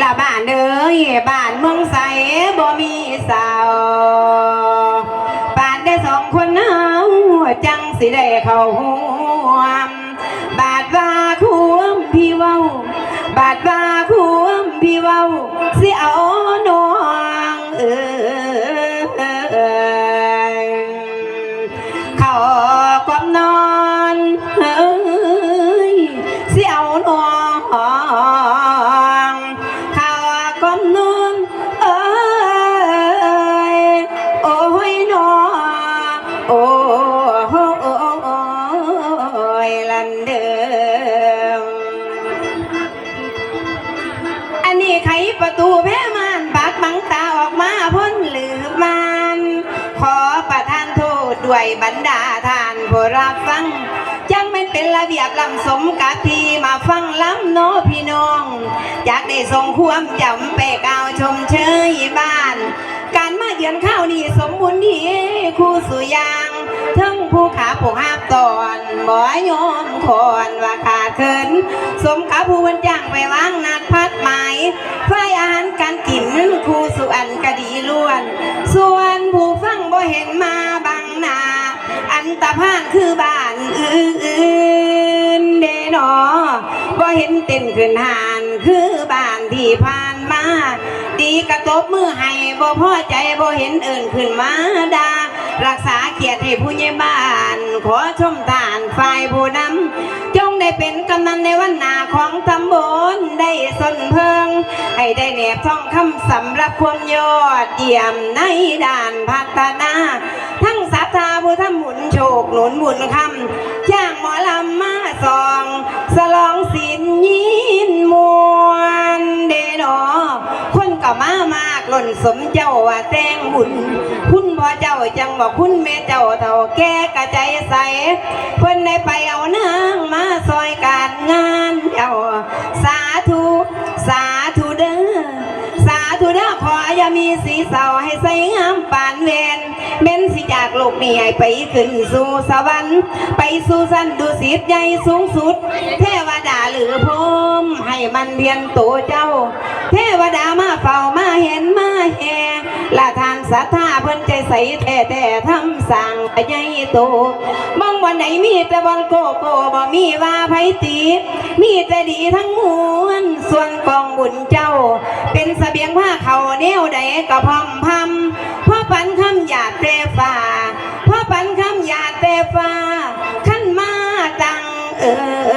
ละบ้านเด้ยบ้านเมืองใสบ่มีสาวบ้านได้สองคนเฮาจังสิได้เข้าห่วมบาดว่าควมพี่เว้า บาดว่าควมพี่เว้า สิเอาน้องเอ้ยเข้ากอมนอนเอ้ย อนนอนเอ้ยโอ้ยน้อโอ้ยลันเดิมอันนี้ไขประตูแพ่มานปากบังตา ด้วยบรรดาท่านผู้รับฟังจังไม่เป็นระเบียบลำสมกับที่มาฟังล้ำโนพี่น้องจากได้ทรงความจำไปกล่าชมเชยบ้าน การมาเยือนข้าวนี่สมบูรณ์ดีคู่สุยางทั้งผู้ขาผู้หาบตอนหมอยอมคอนว่าขาดเคิน สมกับผู้วันจ้างไปวาง คือบ้านอื่นเดนอบ่เห็นเต้นขึ้นหานคือบ้านที่ผ่านมา ดีกระตบมือให้บ่พอใจบ่เห็นเอิ่นขึ้นมาดารักษาเกียรติให้ผู้ใหญ่บ้าน ขอชมทานฝ่ายผู้นำจงได้เป็นกำนันในวันหนาของตำบลได้สนเพิง ให้ได้แนบท่องคำสำหรับความยอดเยี่ยมในด้านพัฒนา ทั้ง นสมเจ้าว่าแต่งบุญคุณพ่อเจ้าจังบอกคุณแม่เจ้าเท่าแก่กระใจใสเพิ่นได้ไปเอานางมาซอยการงานเจ้าสาธุสาธุเด้อสาธุเด้อขออย่ามีสีเศร้าให้ใส่งามปานเวนเม้นสิจากโลกนี้ให้ไปขึ้นสู่สวรรค์ไปสู่สันดุสิตใหญ่สูงสุด เทวดาหรือพรมให้มันเรียนโตเจ้า เทวดามาเฝ้ามาเห็นมาแห่ละทานศรัทธาเพิ่นใจใสแท้แต่ทำสั่งใหญ่โตมองวันไหนมีแต่บอลโกโก้บ่มีว่าไผตีมีแต่ดีทั้งมวลส่วนกองบุญเจ้า เป็นเสบียงผ้าเขาแนวใดก็พอมพำพ่อปันคำหยาดเตฟ้าพ่อปันคำหยาดเตฟ้าขั้นมาตังเออ